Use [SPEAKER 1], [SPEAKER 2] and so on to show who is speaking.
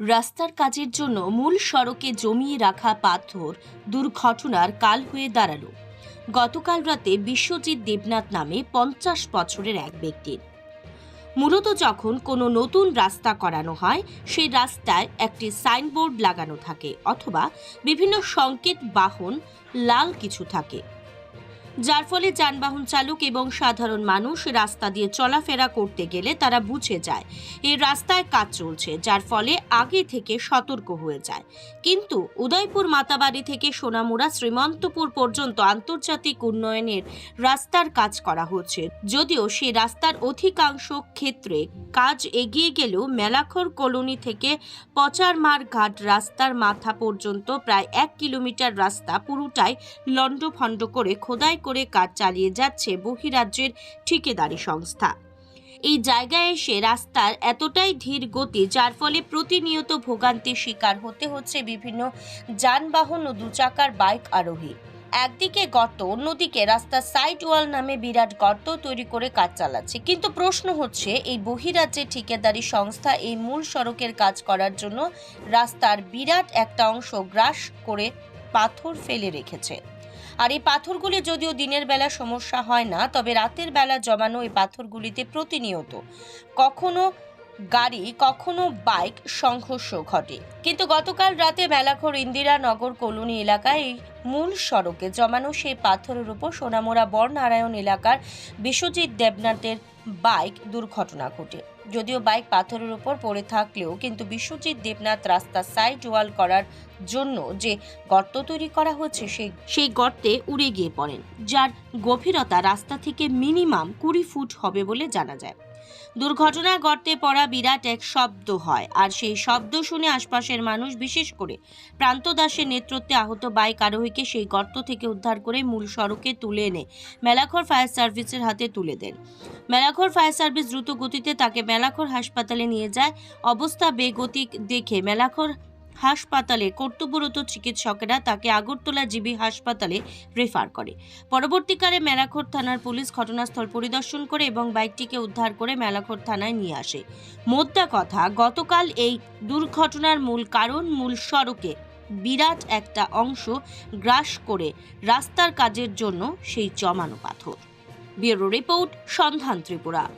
[SPEAKER 1] রাস্তার কাজের জন্য মূল সড়কে জমিয়ে রাখা পাথর দুর্ঘটনার কাল হয়ে দাঁড়াল। গতকাল রাতে বিশ্বজিৎ দেবনাথ নামে পঞ্চাশ বছরের এক ব্যক্তির। মূলত যখন কোনো নতুন রাস্তা করানো হয়, সেই রাস্তায় একটি সাইনবোর্ড লাগানো থাকে অথবা বিভিন্ন সংকেত বাহন, লাল কিছু থাকে। যার ফলে যানবাহন চালক এবং সাধারণ মানুষ রাস্তা দিয়ে চলাফেরা করতে গেলে তারা বুঝে যায়, এই রাস্তায় কাজ চলছে, যার ফলে আগে থেকে সতর্ক হয়ে যায়। কিন্তু উদয়পুর মাতাবাড়ি থেকে সোনামুড়া শ্রীমন্তপুর পর্যন্ত আন্তর্জাতিক উন্নয়নের রাস্তার কাজ করা হচ্ছে। যদিও সেই রাস্তার অধিকাংশ ক্ষেত্রে কাজ এগিয়ে গেলেও মেলাখর কলোনি থেকে পচারমার ঘাট রাস্তার মাথা পর্যন্ত প্রায় এক কিলোমিটার রাস্তা পুরোটাই লণ্ডভণ্ড করে খোদাই করে কাজ চালিয়ে যাচ্ছে বহিরাজ্যের ঠিকেদারি সংস্থা। এই জায়গায় এসে রাস্তার এতটাই ধীর গতি, যার ফলে প্রতিনিয়ত ভোগান্তির শিকার হতে হচ্ছে বিভিন্ন যানবাহন ও দুচাকার বাইক আরোহী। একদিকে গর্ত, অন্যদিকে রাস্তার সাইড ওয়াল নামে বিরাট গর্ত তৈরি করে কাজ চালাচ্ছে। কিন্তু প্রশ্ন হচ্ছে, এই বহিরাজ্যের ঠিকাদারি সংস্থা এই মূল সড়কের কাজ করার জন্য রাস্তার বিরাট একটা অংশ গ্রাস করে পাথর ফেলে রেখেছে। আর এই পাথরগুলি যদিও দিনের বেলা সমস্যা হয় না, তবে রাতের বেলা জমানো এই পাথরগুলিতে প্রতিনিয়ত কখনো গাড়ি, কখনো বাইক সংঘর্ষ ঘটে। কিন্তু গতকাল রাতে মেলাখোর ইন্দিরানগর কলোনি এলাকায় মূল সড়কে জমানো সেই পাথরের উপর সোনামোড়া বরনারায়ণ এলাকার বিশ্বজিৎ দেবনাথের বাইক দুর্ঘটনা ঘটে। যদিও বাইক পাথরের উপর পড়ে থাকলেও কিন্তু বিশ্বজিৎ দেবনাথ রাস্তা সাইড ওয়াল করার জন্য যে গর্ত তৈরি করা হচ্ছে, সেই সেই গর্তে উড়ে গিয়ে পড়েন, যার গভীরতা রাস্তা থেকে মিনিমাম কুড়ি ফুট হবে বলে জানা যায়। দুর্ঘটনায় গর্তে পড়া বিরাট এক শব্দ হয়, আর সেই শব্দ শুনে আশপাশের মানুষ, বিশেষ করে প্রান্ত দাসের নেতৃত্বে আহত বাইক আরোহীকে সেই গর্ত থেকে উদ্ধার করে মূল সড়কে তুলে এনে মেলাখর ফায়ার সার্ভিসের হাতে তুলে দেন। মেলাখর ফায়ার সার্ভিস দ্রুত গতিতে তাকে মেলাখর হাসপাতালে নিয়ে যায়। অবস্থা বেগতিক দেখে মেলাখর হাসপাতালে কর্তব্যরত চিকিৎসকেরা তাকে আগরতলা জিবি হাসপাতালে রেফার করে। পরবর্তীকালে মেলাখোর থানার পুলিশ ঘটনাস্থল পরিদর্শন করে এবং বাইকটিকে উদ্ধার করে মেলাখোর থানায় নিয়ে আসে। মোদ্দা কথা, গতকাল এই দুর্ঘটনার মূল কারণ, মূল সড়কে বিরাট একটা অংশ গ্রাস করে রাস্তার কাজের জন্য সেই জমানো পাথর। ব্যুরো রিপোর্ট, সন্ধান ত্রিপুরা।